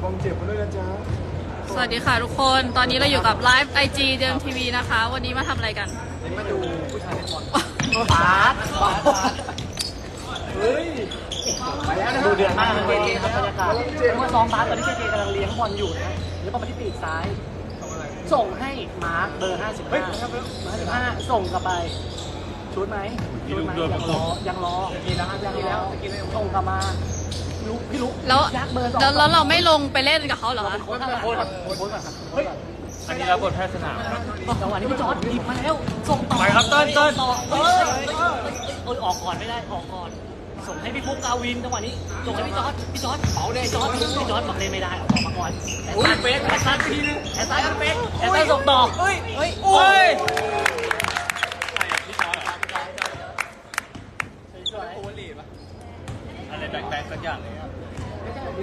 ระวังเจ็บกันด้วยนะจ๊ะสวัสดีค่ะทุกคน ตอนนี้เราอยู่กับไลฟ์ไอจีเดิมทีวีนะคะ วันนี้มาทำอะไรกันมาดูผู้ชายในบอลปาดปาดเฮ้ยไปแล้วนะดูเดือดมากนะเจเจครับบรรยากาศเมื่อซ้อมบาสตอนนี้เจเจกำลังเลี้ยงบอลอยู่นะแล้วก็มาที่ปีกซ้าย ส่งให้มาร์คเบอร์ 55เฮ้ย55ส่งกลับไปชุดไหมชุดไหมยังรอยังรอกินแล้วยังแล้วส่งกลับมา ลุกพี่ลุกแล้วยักษ์เบอร์สองแล้วแล้วเราไม่ลงไปเล่นกับเขาเหรอคะโค้ชก่อนโค้ชก่อนโค้ชก่อนครับเฮ้ยอันนี้รับบทแพทย์สนามจังหวะนี้พี่จอร์ดหยิบมาแล้ว ส่งต่อไปครับเติ้ลเติ้ลต่อเอ้ยเอ้ยเอ้ยออกก่อนไม่ได้ออกก่อน ส่งให้พี่ฟุ๊กกาวินจังหวะนี้ส่งให้พี่จอร์ดพี่จอร์ดเป๋าเลยจอร์ดพี่จอร์ดบอกเลยไม่ได้ออกมาก่อนแอสตันเฟสแอสตันทีนึงแอสตันเฟสแอสตันส่งต่อเฮ้ยเฮ้ย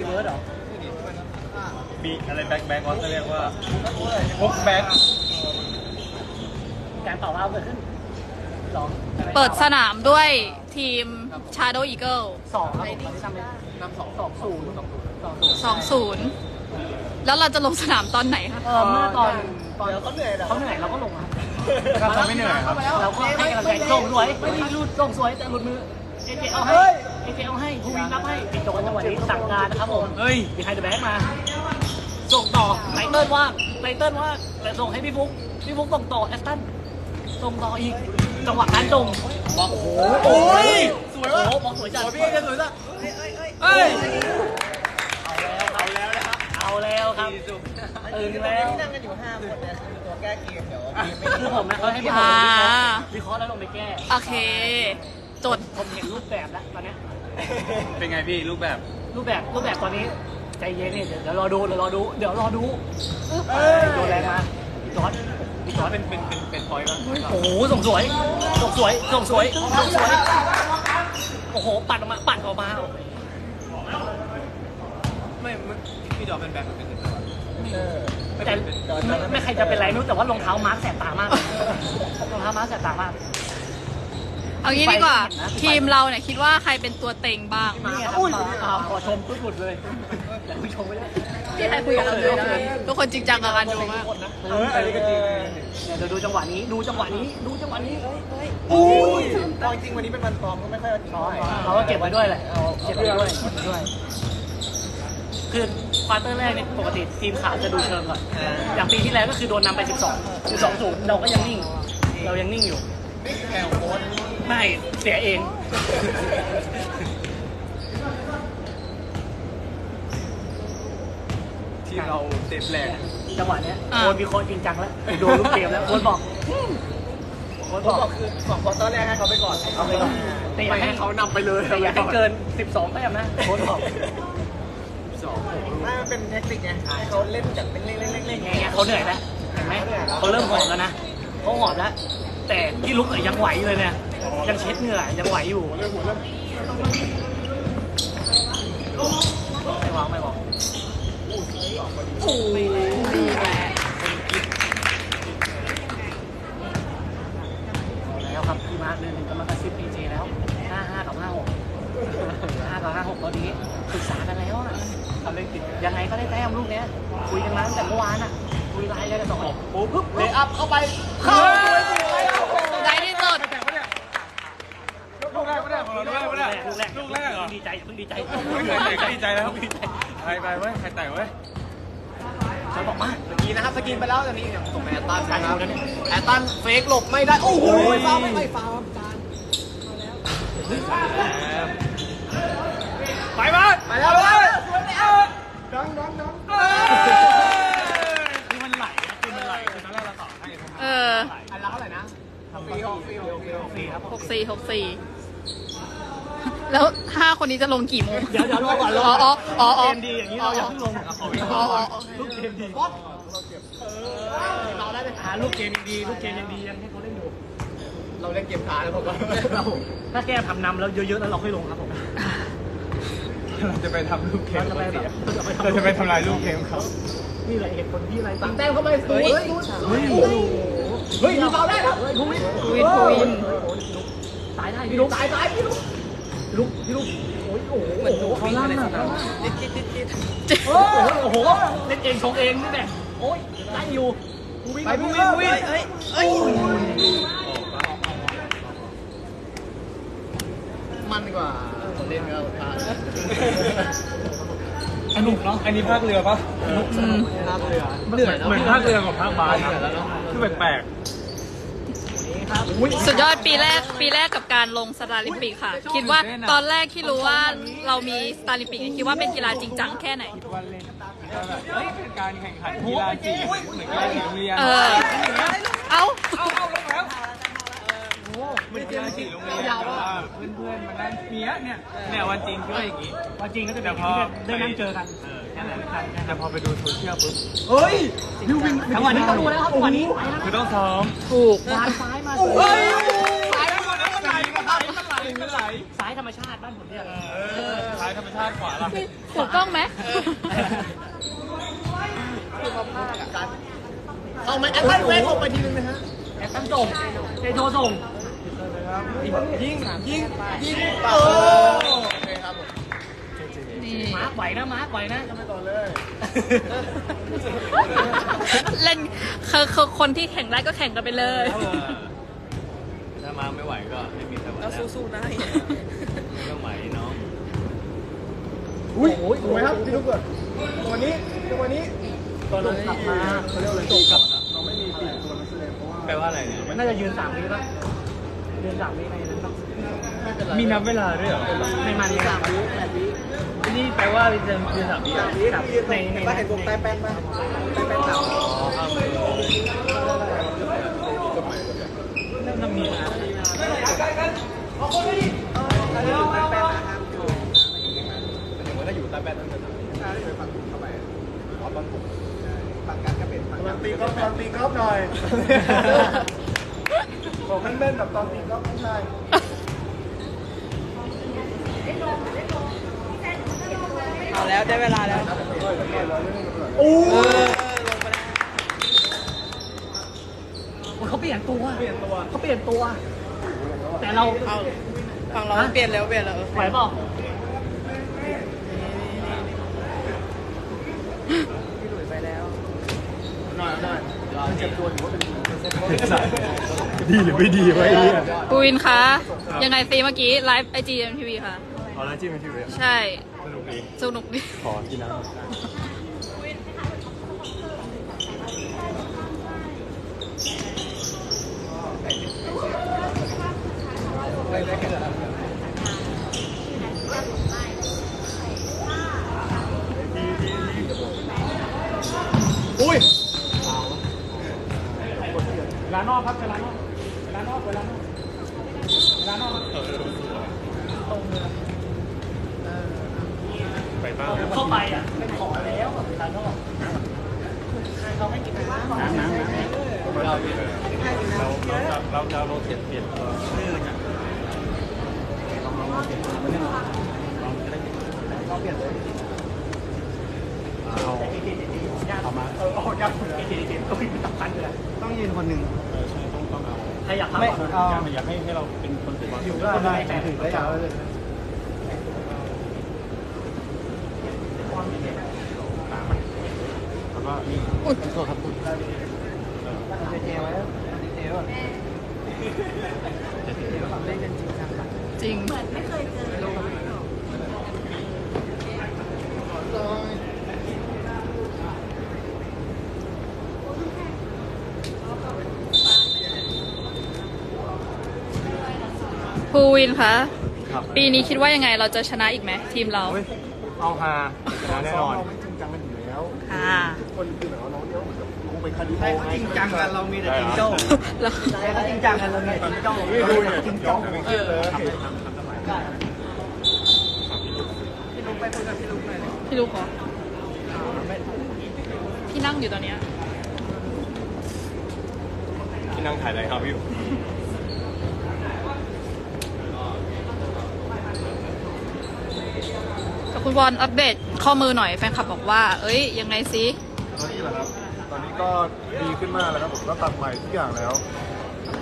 เบิร์ดเหรอมีอะไรแบ็คแบ็คเขาจะเรียกว่าฮุกแบ็คการต่อราวเกิดขึ้นสองเปิดสนามด้วยทีม Shadow Eagle สองครับผมตอนนี้ทำเป็นนำสองสองศูนย์สองศูนย์2-0แล้วเราจะลงสนามตอนไหนคะเออเมื่อตอนตอนเขาเหนื่อยเขาเหนื่อยเราก็ลงครับครับเราไม่เหนื่อยครับเราก็ให้กำลังใจส่งสวยไม่ได้รูดส่งสวยแต่หลุดมือเจเจเอาให้ เจเจเอาให้ภูวินรับให้ปิดโจนจังหวะนี้สั่งการนะครับผมเฮ้ยมีใครจะแบ็กมา ส่งต่อไตเติ้ลว่างไตเติ้ลว่างแต่ส่งให้พี่ฟุ๊กพี่ฟุ๊กส่งต่อแอสตันส่งต่ออีกจังหวะการส่งบอกโอ้โหโอ้ยสวยว่ะโอ้โหบอกสวยจัดพี่จะสวยสักเฮ้ยเอาแล้วครับเอาแล้วครับตื่นแล้วนั่งกันอยู่ห้าคนเนี่ยคือตัวแก้เกมเดี๋ยวคือผมนะเขาให้พี่ผมอ่าวิเคราะห์แล้วลงไปแก้โอเคจดผมเห็นรูปแบบแล้วตอนเนี้ย เป็นไงพี่รูปแบบรูปแบบรูปแบบตอนนี้ใจเย็นนี่เดี๋ยวเดี๋ยวรอดูเดี๋ยวรอดูเดี๋ยวรอดูโดนแรงมาพี่จอร์ดพี่จอร์ดเป็นเป็นเป็นเป็นพอยต์ป่ะโอ้โหส่งสวยส่งสวยส่งสวยส่งสวยโอ้โหปัดออกมาปัดออกมาไม่พี่ดอกเป็นแบ็คเป็นแต่ไม่ไม่ใครจะเป็นไรไม่รู้แต่ว่ารองเท้ามาร์คแสบตามากรองเท้ามาร์คแสบตามาก เอางี้ดีกว่า ทีมเราเนี่ยคิดว่าใครเป็นตัวเต็งบ้างนี่ไงครับอ่าขอชมทุกหมดเลยแต่ผู้ชมไม่ได้พี่ใครคุยกับเราเลยนะทุกคนจริงจังกับการดูมากเอออะไรก็จริงเดี๋ยวดูจังหวะนี้ดูจังหวะนี้ดูจังหวะนี้อุ้ยตอนจริงวันนี้เป็นวันซ้อมก็ไม่ค่อยช้อนเราก็เก็บไว้ด้วยแหละเอาเก็บไว้ด้วยเก็บไว้ด้วยคือควอเตอร์แรกเนี่ยปกติทีมขาวจะดูเชิงก่อนอย่างปีที่แล้วก็คือโดนนำไป 12 12ศูนย์เราก็ยังนิ่ง เรายังนิ่งอยู่แข่งโค้ช ไม่เสียเอง ที่เราเต็มแรงจังหวะเนี้ยอ่าโค้ชมีโค้ชจริงจังแล้วดูลูกเกมแล้วโค้ชบอกอืมโค้ชผมบบออกกคือสองควอเตอร์แรกให้เขาไปก่อนเอาไปก่อนแต่อย่าให้เขานำไปเลยแต่อย่าให้เกิน 12แต้มนะโค้ชบอกไม่มันเป็นเทคนิคไงให้เขาเล่นจากเป็นเล่นเล่นเล่นเล่นไงเขาเหนื่อยแล้วเห็นไหมเขาเริ่มหอบแล้วนะเขาหอบแล้วแต่ที่ลุกเนี่ยยังไหวเลยเนี่ย ยังเช็ดเหงื่อยังไหวอยู่ ไม่วางไม่วางโอ้ยดีแหละแล้วครับพี่มาร์คเดินหนึ่งกำลังกระซิบพีเจแล้วห้าห้ากับห้าหกห้ากับห้าหกตอนนี้ปรึกษากันแล้วอะทำเรื่องติดยังไงก็ได้แต้มลูกเนี้ยคุยกันมาตั้งแต่เมื่อวานอะคุยไลน์กันสองคนปุ๊บปุ๊บเลยอัพเข้าไปเข้า ได้ที่สุด ลูกแรกไม่ได้ของเราลูกแรกไม่ได้ ลูกแรก ลูกแรกเหร อดีใจเพิ่งดีใจไม่เคยแต่ก็ดีใจแล้วใครไปเว้ยใครแต่เว้ยฉันบอกมาเมื่อกี้นะครับสกินไปแล้วตอนนี้เนี่ยส่งไปแอตตันนะครับแอตตันเฟกหลบไม่ได้โอ้โหฟาวไม่ไม่ฟาวจานไปบ้าไปแล้วไปแล้วสวยดังดังดังคือมันไหลนะคือมันไหลคือตอนแรกเราต่อให้เอออันละเท่าไหร่นะหกฟรีหกฟรีหกฟรีครับหกสี่หกสี่ แล้วห้าคนนี้จะลงกี่โมงเดี๋ยวเดี๋ยวรอก่อนรออ๋ออ๋ออ๋ออ๋อเกมดีอย่างนี้เราอย่าเพิ่งลงอ๋ออ๋อลูกเกมดีเราได้ไปหาลูกเกมยังดีลูกเกมยังดียังให้เขาเล่นอยู่เราเล่นเกมช้าแล้วผมก็เราถ้าแก้ทำนำแล้วเยอะๆแล้วเราค่อยลงครับผมเราจะไปทำลูกเกมเราจะไปแบบเราจะไปทำลายลูกเกมเขานี่แหละเหตุผลที่อะไรตัตั้งงแต้มเข้าไปเฮ้ยเฮ้ยเฮ้ยมีฟาวได้ครับภูวินภูวินภูวินตายได้พี่ลูกตายตายพี่ลูก ลูกพี่ลูกโอ้ยเหมือนดูเขาลั่นอะคิดคิดคิดคิดโอ้โหโอ้โหเล่นเองชงเองนี่แหละโอ้ยได้อยู่ไปวิ่งไปกูวิ่งวิ่งเฮ้ยเฮ้ยมันกว่าเล่นกับทานสนุกเนาะอันนี้ภาคเรือปะอืมน้ำเรือเหนื่อเหมือนภาคเรือกับภาคบาสนะคือแปลกๆ สุดยอดปีแรกปีแรกกับการลงสตาร์ลิมปิกค่ะ คิดว่าตอนแรกที่รู้ว่าเรามีสตาร์ลิมปิกคิดว่าเป็นกีฬาจริงจังแค่ไหนๆวันเล่นก็แบบเฮ้ยเป็นการแข่งขันกีฬาจริงเหมือนกีฬาโรงเรียนเออเอ้าเอา เอาลงแล้วเหมือนกีฬาจริงโรงเรียนแบบว่าเพื่อนมานั่งเนี้ยเนี่ยเนี่ยวันจริงก็อย่างงี้วันจริงก็จะแบบพอได้นั่งเจอกันแต่พอไปดูโซเชียลปุ๊บเฮ้ยยูวินจังหวะนี้ก็ดูแล้วครับจังหวะนี้คือต้องซ้อมถูกวางซ้ายมาเฮ้ยไหลมันไหลมันไหลมันไหลมันไหลซ้ายธรรมชาติบ้านผมเนี่ยเออซ้ายธรรมชาติขวาล่ะถูกต้องไหมคือมาพากับกันเอาไหมแอปเปิลเฟกออกไปทีนึงนะฮะแอตตันส่งเทโชส่ง ยิงยิงยิงเออโอเคครับผมนี่มาร์คไหวนะมาร์คไหวนะไม่ต่อเลย เล่นคือคือคนที่แข่งได้ก็แข่งกันไปเลย ถ้ามาไม่ไหวก็ไม่มีใครไหวแล้วสู้ๆได้ไม่ต้องไหวน้องอุ้ยสวยครับพี่ลูกเกิดตัวนี้ตัวนี้ตัวลงกลับมาเขาเรียกอะไรตกกับเราไม่มีปีกตัวนักแสดงเพราะว่าแปลว่าอะไรเนี่ยน่าจะยืนสามวิป่ะยืนสามวิในนั้นต้องมีนับเวลาด้วยเหรอในมันสามวิแปดวินี่แปลว่าเดินคือสามวิอะในในป้าเห็นวงใต้แป้นป่ะใต้แป้นเต่าน่ามีนะใต้แป้นนะครับถึงว่าถ้าอยู่ใต้แป้นนั่นจะใช่ไปฝั่งเข้าไปอ๋อบอลผมฝั่งกันก็เป็นฝั่งตีกอล์ฟตอนตีกอล์ฟหน่อย บอกแม่นๆแบบตอนตีกอล์ฟไม่ใช่เอาแล้วได้เวลาแล้วโอ้เขาเปลี่ยนตัวเปลี่ยนตัวเขาเปลี่ยนตัว แต่เราเอาฝั่งเราเปลี่ยนแล้วเปลี่ยนแล้วไหวเปล่าพี่หลุยไปแล้วหน่อยหน่อยเจ็บตัวถือว่าเป็น ดีหรือไม่ดีวะไอ้เนี่ยปูวินคะ ยังไงซีเมื่อกี้ไลฟ์ไอจีเอ็มทีวีค่ะ เอาแล้วจิ้มเป็นทีวีใช่สนุกดีสนุกดี ขอกินน้ำ อุ้ย ร้านนอกครับร้านนอกร้านนอกร้านนอกร้านนอก ไปบ้าง เข้าไปอะไม่ขอแล้วเร้านนอกเขาไม่กินน้ำน้ำน้ำเราเราเราจะโรเทตเปลี่ยนตัวชื่อกันเอามาเออเอายักษ์เลยเด็ดๆก็มีตับพันเลยต้องยืนคนหนึ่งใช่ต้องต้องเอาใครอยากทำไม่อยากให้ให้เราเป็นคนถือบอลอยู่ก็ได้ถือได้ยาวเลย แล้ว ก็นี่โทษครับคุณเจเจไว้เจเจไว้เล่นกันจริงจังจริงภูวินคะครับปีนี้คิดว่ายังไงเราจะชนะอีกไหมทีมเราเฮ้ยเอาฮาชนะแน่นอน เราไม่จริงจังกันอยู่แล้ว ค่ะ คนคือแบบว่า น้องเดียวเหมือนกับลงไปคาดิโอจริงจังกันเรามีแต่จริงโจ้แล้วแต่ก็จริงจังกันเรามีแต่จริงโจ้ไม่ดูเนี่ยจริงจังเออพี่ลุงไปคุยกับพี่ลุงหน่อยเลยพี่ลูกเหรอพี่นั่งอยู่ตอนเนี้ยที่นั่งถ่ายอะไรครับพี่กับคุณบอลอัปเดตข้อมือหน่อยแฟนคลับบอกว่า เอ้ย ยังไงซิตอนนี้เหรอครับ ตอนนี้ก็ดีขึ้นมากแล้วครับผมก็ตัดใหม่ทุกอย่างแล้ว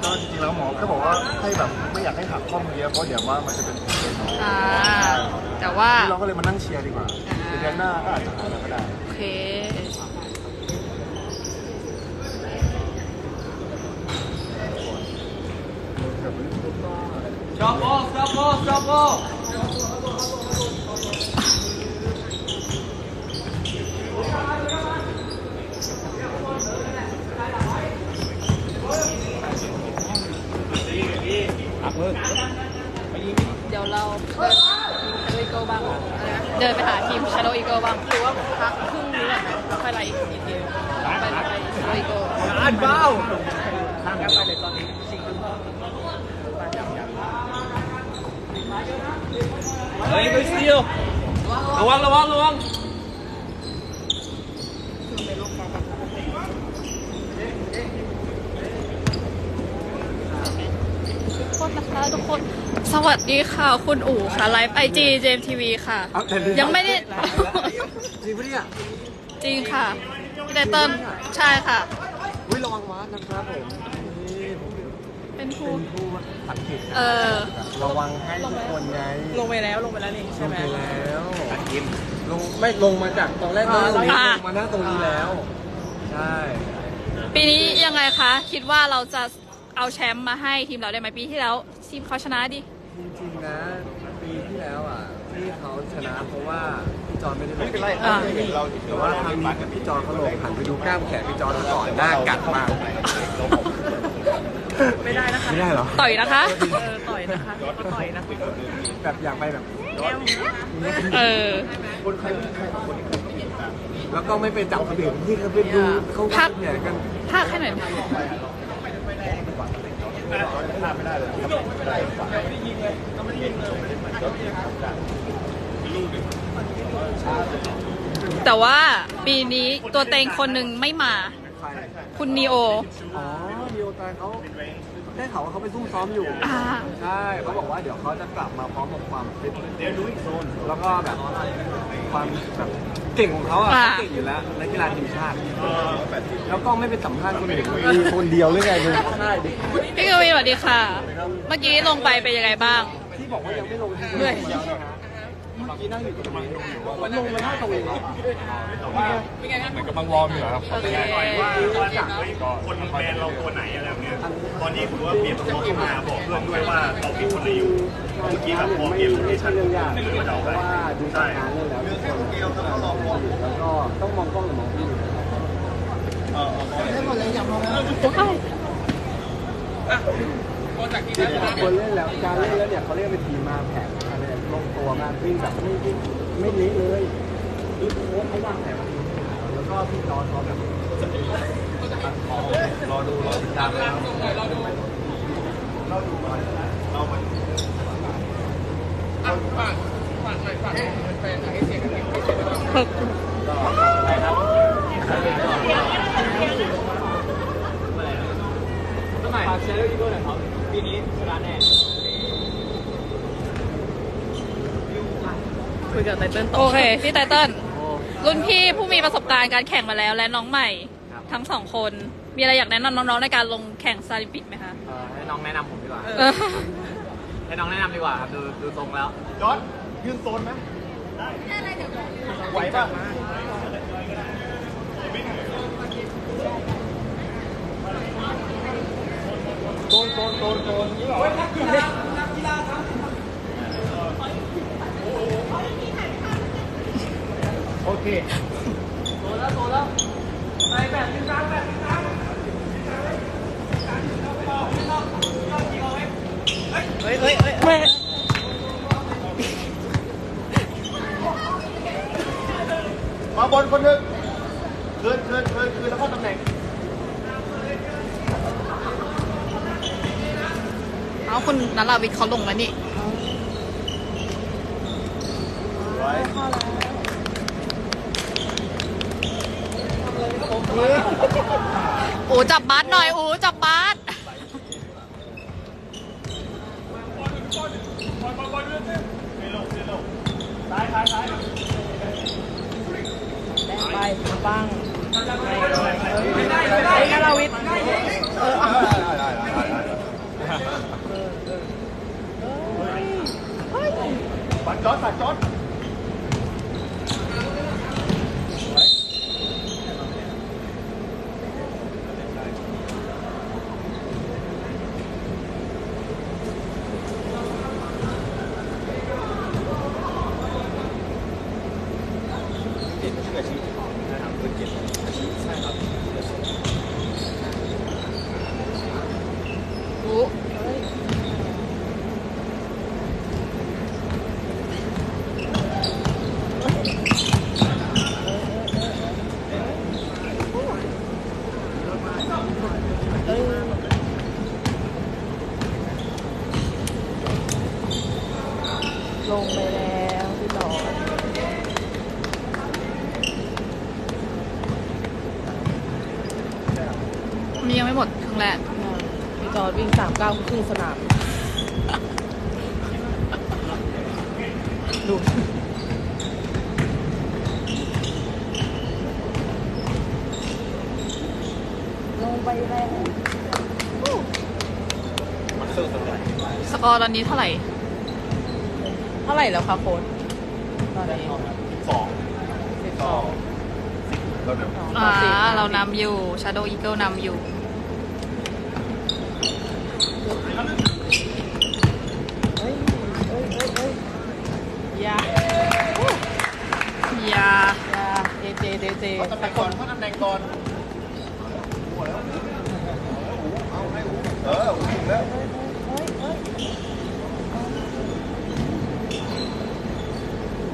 ก็จริงๆแล้วหมอแค่บอกว่าให้แบบไม่อยากให้หักข้อมือเยอะเพราะเดี๋ยวว่ามันจะเป็นผลเสียอ่าแต่ว่าเราก็เลยมานั่งเชียร์ดีกว่าอ่าเดือนหน้าก็อาจจะหาแล้วก็ได้ โอเคชอบโบชอบโบชอบโบ เดี๋ยวเราเดินทีม Shadow Eagle บ้างเดินไปหาทีม Shadow Eagle บ้างหรือว่าพักครึ่งนี้ก่อนไหมแล้วค่อยไล่อีกทีไปไป Shadow Eagle อ่านเบ้าทางกันไปเลยตอนนี้สี่ครึ่งเฮ้ยไปซิลระวังระวังระวังทุกคนนะคะทุกคน สวัสดีค่ะ คุณอู๋ค่ะ ไลฟ์ไอจีเจมทีวีค่ะ เอาแต่ลืมยังไม่ได้ จริงปะเนี่ยจริงค่ะพี่ไตเติ้ลใช่ค่ะอุ้ยระ วังม้านะครับผมนี่ผมเป็นผู้เป็นผู้สังเกตเออระวังให้ทุกคนไงลงไปแล้วลงไปแล้วนี่ลใช่งไหม ไปแล้วลงไม่ลงมาจากตอนแรกลงอ่ามานั่งตรงนี้แล้ว ใช่ ปีนี้ยังไงคะ คิดว่าเราจะเอาแชมป์มาให้ทีมเราได้ไหมปีที่แล้ว ทีมเขาชนะดิ จริงๆนะปีที่แล้วอะที่เขาชนะเพราะว่าพี่จ อนไม่ได้ลงไม่เป็นไรอ่าเราแต่ว่าครั้งนี้พี่จอนเขาลงหันไปดูกล้ามแขนพี่จอนก่อนหน้ากัดมาก ไม่ได้นะคะ ไม่ได้เหรอ ต่อยนะคะเออต่อยนะคะก็ต่อยนะแบบอยากไปแบบเออแล้วก็ไม่ไปจับคนอื่นที่เขาไปดูเขาพักแผลกันภาคให้หน่อย แต่ว่าปีนี้ตัวเต็งคนหนึ่งไม่มา ใครคุณนีโอ อ๋อดีโอตาเขาได้ข่าวว่าเขาไปซุ่มซ้อมอยู่ อ่า ใช่เขาบอกว่าเดี๋ยวเขาจะกลับมาพร้อมกับความฟิตแล้วก็แบบความแบบเก่งของเขาอะอ่า เขาเก่งอยู่แล้วในกีฬาทีมชาติ แล้วก็ไม่ไปสัมภาษณ์คนอื่นมีคนเดียวหรือไงดูใช่ดิพี่กวีสวัสดีค่ะ เมื่อกี้ลงไปเป็นยังไงบ้าง ที่บอกว่ายังไม่ลงที่เหนื่อยเมื่ อกี้นั่งอยู่ตรงนี้มันลงมาหน้าตรงนี้เหมือนกำลังวอร์มอยู่ครับโอเคคนแบนเราตัวไหนอะไรเนี้ยตอนนี้ถือว่าเปลี่ยนตัวเข้ามาบอกเพื่อนด้วยว่าเราเป็นคนในอยู่เมื่อกี้แบบพอเกมโลเคชั่นเรื่องยากหรือว่าจะเอาเราะว่าดูสถานแล้วเรื่องเดียวต้องลองมองแล้วก็ต้องมองกล้องหรือมองพี่คนเล่นแล้วการเล่นแล้วเนี่ยเขาเรียกเป็นทีมมาแผนอะไรลง ตัวมากวิ่แบบไม่ไม่ไม่เละเลยคือโค้ชเขาวางแผนมาดีแล้วก็พี่จอร์จเขาแบบรอดูรอติดตามเลยครับต้องฝากเชียร์ด้วยที่ด้วยหน่อยครับปีนี้ชนะแน่ คุยกับไตเติ้ลโอเคพี่ไตเติ้ลรุ่นพี่ผู้มีประสบการณ์การแข่งมาแล้วและน้องใหม่ทั้งสองคน มีอะไรอยากแนะนำน้องๆในการลงแข่งซาลิมปิกไหมคะให้น้องแนะนำผมดีกว่าเออให้น้องแนะนำดีกว่าครับดูดูทรงแล้ว จอร์ดยืนโซนไหมไหวป่ะโดนโดนโดนโดนนี่หรอ โอเคเฮ้ยเฮ้ยเฮ้ยเฮ้ยมาบนคนหนึ่งคืนคืนคืนคืนแล้วก็ตำแหน่ง เอาคุณนัลาวิทย์เขาลงแล้วนี่ อูจับบาสหน่อยอูจับบาสไปปังไม่ได้ไม่ได้นราวิทย์เออเอาได้ได้ได้ได้วัดจอดตัดจอด รู้ ลงไปแล้วพี่ต่อ มียังไม่ หมดครึ่งแรกพี่จอร์ดวิ่งสามเก้าครึ่งสนาม ดูลงไปแล้วสกอร์ตอนนี้เท่าไหร่ เท่าไหร่แล้วคะโค้ดตอนนี้สองสิบสองแล้วเดี๋ยวอ่าเรานำอยู่ Shadow Eagle นำอยู่ เฮ้ยเฮ้ยเฮ้ยเฮ้ยอยา อย่า อยาเจ เจเจเจเขาตำแหน่งก่อนเขาตำแหน่งก่อนเออหูถูกแล้ว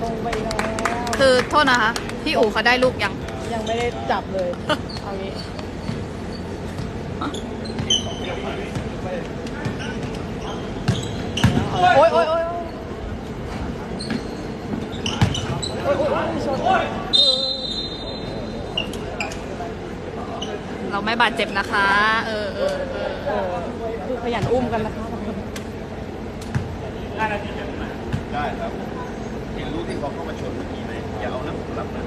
ลงไปแล้วคือโทษนะคะ พี่อู๋เขาได้ลูกยัง ยังไม่ได้จับเลยเอางี้โอ๊ยโอ๊ยโอ๊ยโอ๊ยโอ๊ยโอ๊ยโอ๊ยชน เราไม่บาดเจ็บนะคะ เออเออเออเออคือขยันอุ้มกันนะคะได้ครับเห็นลูกที่เขาเข้ามาชนเมื่อกี้ไหมอย่าเอาน้ำผมรับนะ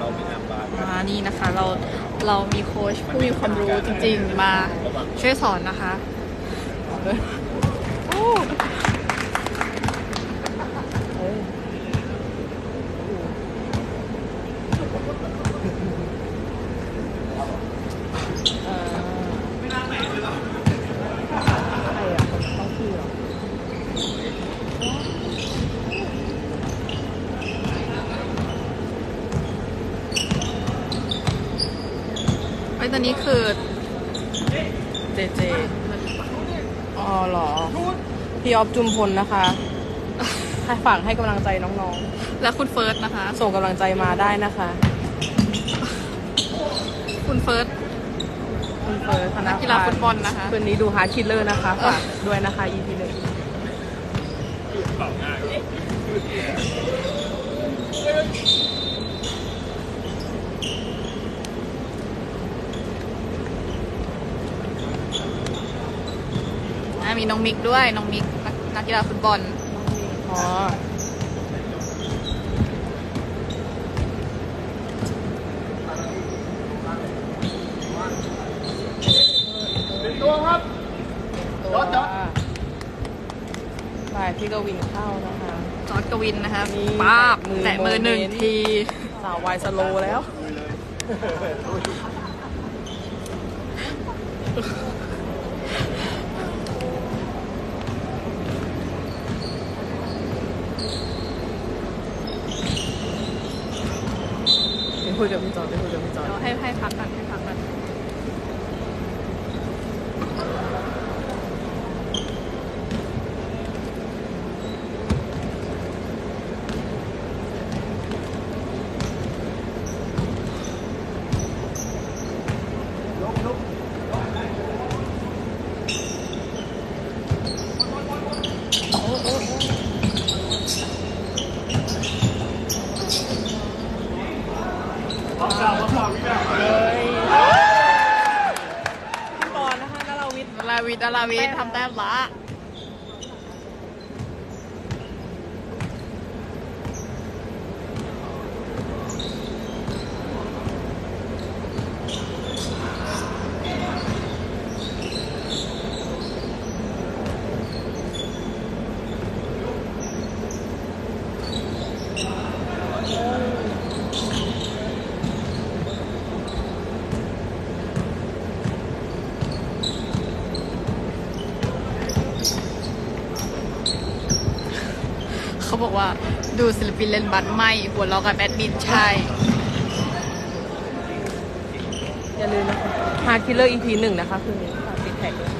เราเป็นน้ำบาสมานี่นะคะ เราเรามีโค้ชผู้มีความรู้จริงๆมาช่วยสอนนะคะโอ้เฮ้ยเอ่อใครอะคนต้องชื่อเหรอ ไอ้ยตอนนี้คือเจเจอ๋อเหรอ พี่ออฟจุมพลนะคะให้ฝากให้กำลังใจน้องและคุณเฟิร์สนะคะ ๆ ส่งกำลังใจมาได้นะคะ คุณเฟิร์ส คุณเฟิร์สธนักกีฬาฟุตบอลนะคะ คืนนี้ดูฮาร์ดคิลเลอร์นะคะฝากด้วยนะคะ EP หนึ่ง อะมีน้องมิกด้วยน้องมิกนักนักกีฬาฟุตบอลอ๋อเป็นตัวครับตัวจอดไปพี่กวินเข้านะคะจอร์ดกวินนะคะนี่ป้าบมือแตะมือหนึ่งโมเมนต์ที สาววายสโลว์แล้ว ไปคุยกับพี่จอยไปคุยกับพี่จอย เดี๋ยวให้ให้พักกันให้พักกัน เลยพี่บอลนะคะนาราวิทย์ ดาราวิทย์ดาราวิทย์ทำแต้มละ บอกว่าดูศิลปินเล่นบัตรไม่หัวเราะกับแอดมินใช่ อย่าลืมนะคะฮาร์ดคิลเลอร์ EP หนึ่งนะคะ คืนนี้ฝากติดแท็กด้วย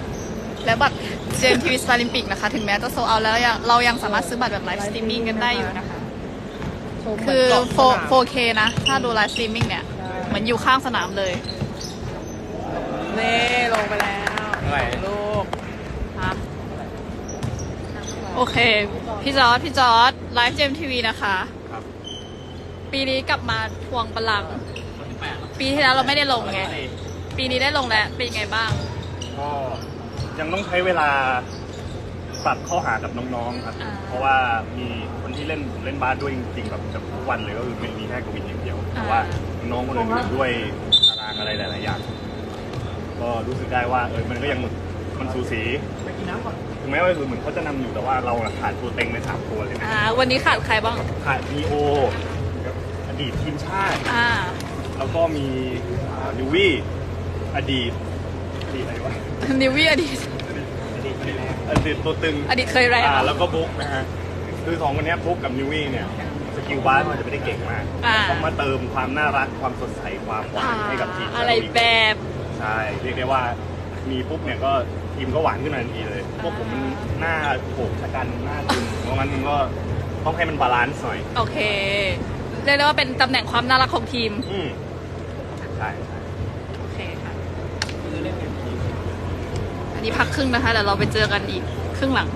และบัตรเจนทีวีสปาลิมปิกนะคะ ถึงแม้จะโซเอาแล้วยังเรายังสามารถซื้อบัตรแบบไลฟ์สตรีมมิ่งกันได้อยู่นะคะ ชมเหมืคืนอเกาะสนาม4 4K นะ ถ้าดูไลฟ์สตรีมมิ่งเนี่ยเหมือนอยู่ข้างสนามเลย เน่ลงไปแล้วลูกฮะ โอเค พี่จอร์ดพี่จอร์ดไลฟ์เจมทีวีนะคะ ครับปีนี้กลับมาทวงบัลลังก์ปีที่แล้วเราไม่ได้ลงไง ปีนี้ได้ลงแล้ว เป็นยังไงบ้าง ก็ยังต้องใช้เวลาปรับเข้าหากับน้องๆครับ อ่าเพราะว่ามีคนที่เล่นผมเล่นบาสด้วยจริงๆแบบจะทุกวันเลยก็คือไม่มีแค่กวินอย่างเดียวแต่ว่าน้องคนอื่นๆด้วยตารางอะไรหลายๆอย่างก็รู้สึกได้ว่าเออมันก็ยังมันสูสีถึง แม้ว่าเหมือนเขาจะนำอยู่แต่ว่าเราอะขาดตัวเต็งในสามตัวเลยนะอ่าวันนี้ขาดใครบ้างขาดนีโออดีตทีมชาติ อ่าแล้วก็มีดิวี่อดีตอดีตอะไรวะนิววี่อดีต อดีตตัวตึงอดีตเคยแรงอ่าแล้วก็บุ๊กนะฮะคือสองคนเนี้ยบุ๊กกับนิววี่เนี่ยสกิลบาสมันจะไม่ได้เก่งมากอ่า ต้องมาเติมความน่ารักความสดใสความหวานให้กับทีม อะไรแบบ ใช่เรียกได้ว่ามีปุ๊บเนี่ยก็ ทีมก็หวานขึ้นมาทันทีเลย พวกผมมันหน้าโขกชะกันหน้าตึงเพราะงั้นมันก็ต้องให้มันบาลานซ์หน่อย โอเค เรียกได้ว่าเป็นตำแหน่งความน่ารักของทีม อืมใช่ใช่โอเคค่ะ อันนี้พักครึ่งนะคะเดี๋ยวเราไปเจอกันอีกครึ่งหลัง